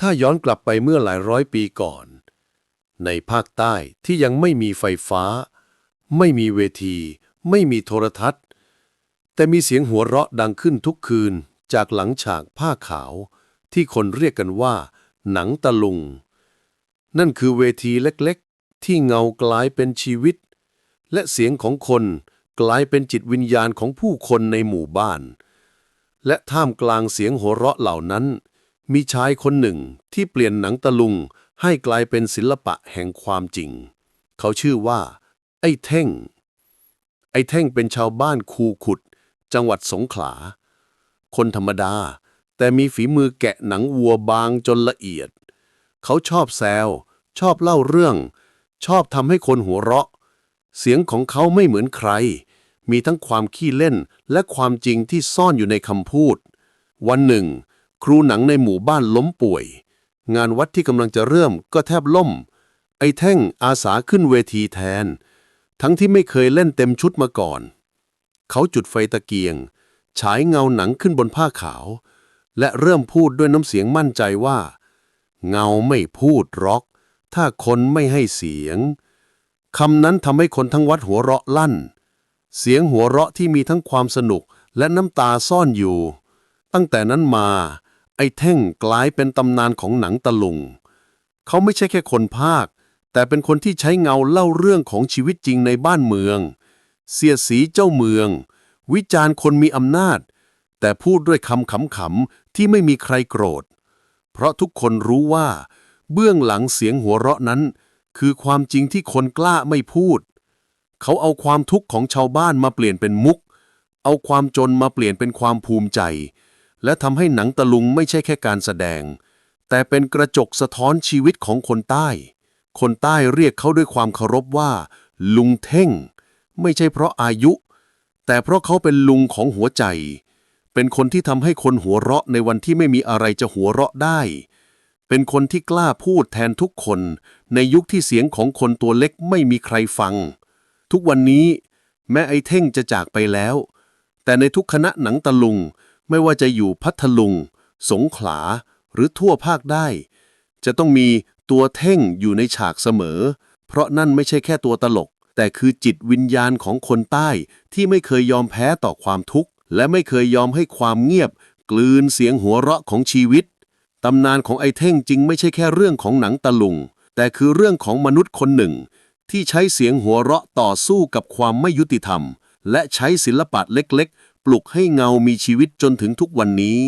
ถ้าย้อนกลับไปเมื่อหลายร้อยปีก่อน ในภาคใต้ที่ยังไม่มีไฟฟ้า ไม่มีเวที ไม่มีโทรทัศน์ แต่มีเสียงหัวเราะดังขึ้นทุกคืนจากหลังฉากผ้าขาว ที่คนเรียกกันว่า หนังตะลุง นั่นคือเวทีเล็กๆ ที่เงากลายเป็นชีวิต และเสียงของคนกลายเป็นจิตวิญญาณของผู้คนในหมู่บ้าน และท่ามกลางเสียงหัวเราะเหล่านั้น มีชายคนหนึ่งที่เปลี่ยนหนังตะลุงให้กลายเป็นศิลปะแห่งความจริง เขาชื่อว่า ไอ้เท่ง ไอ้เท่งเป็นชาวบ้านคูขุด จังหวัดสงขลา คนธรรมดา แต่มีฝีมือแกะหนังวัวบางจนละเอียด เขาชอบแซว ชอบเล่าเรื่อง ชอบทำให้คนหัวเราะ เสียงของเขาไม่เหมือนใคร มีทั้งความขี้เล่นและความจริงที่ซ่อนอยู่ในคำพูด วันหนึ่ง ครูหนังในหมู่บ้านล้มป่วย งานวัดที่กำลังจะเริ่มก็แทบล่ม ไอ้แท่งอาสาขึ้นเวทีแทน ทั้งที่ไม่เคยเล่นเต็มชุดมาก่อน เขาจุดไฟตะเกียง ฉายเงาหนังขึ้นบนผ้าขาว และเริ่มพูดด้วยน้ำเสียงมั่นใจว่า เงาไม่พูดหรอก ถ้าคนไม่ให้เสียงคำนั้นทำให้คนทั้งวัดหัวเราะลั่น เสียงหัวเราะที่มีทั้งความสนุกและน้ำตาซ่อนอยู่ ตั้งแต่นั้นมา ไอ้เท่งกลายเป็นตำนานของหนังตะลุง เขาไม่ใช่แค่คนภาค แต่เป็นคนที่ใช้เงาเล่าเรื่องของชีวิตจริงในบ้านเมือง เสียสีเจ้าเมือง วิจารณ์คนมีอำนาจ แต่พูดด้วยคำขำๆที่ไม่มีใครโกรธ เพราะทุกคนรู้ว่า เบื้องหลังเสียงหัวเราะนั้น คือความจริงที่คนกล้าไม่พูด เขาเอาความทุกข์ของชาวบ้านมาเปลี่ยนเป็นมุก เอาความจนมาเปลี่ยนเป็นความภูมิใจ และทำให้หนังตะลุงไม่ใช่แค่การแสดง แต่เป็นกระจกสะท้อนชีวิตของคนใต้ คนใต้เรียกเขาด้วยความเคารพว่า ลุงเท่ง ไม่ใช่เพราะอายุ แต่เพราะเขาเป็นลุงของหัวใจ เป็นคนที่ทำให้คนหัวเราะในวันที่ไม่มีอะไรจะหัวเราะได้ เป็นคนที่กล้าพูดแทนทุกคน ในยุคที่เสียงของคนตัวเล็กไม่มีใครฟัง ทุกวันนี้แม้ไอ้เท่งจะจากไปแล้ว แต่ในทุกคณะหนังตะลุง ไม่ว่าจะอยู่พัทลุง สงขลา หรือทั่วภาคได้ จะต้องมีตัวเท่งอยู่ในฉากเสมอ เพราะนั่นไม่ใช่แค่ตัวตลก แต่คือจิตวิญญาณของคนใต้ที่ไม่เคยยอมแพ้ต่อความทุกข์ และไม่เคยยอมให้ความเงียบ กลืนเสียงหัวเราะของชีวิตตำนานของไอ้เท่งจริงไม่ใช่แค่เรื่องของหนังตะลุง แต่คือเรื่องของมนุษย์คนหนึ่ง ที่ใช้เสียงหัวเราะต่อสู้กับความไม่ยุติธรรม และใช้ศิลปะเล็ก ปลุกให้เงามีชีวิตจนถึงทุกวันนี้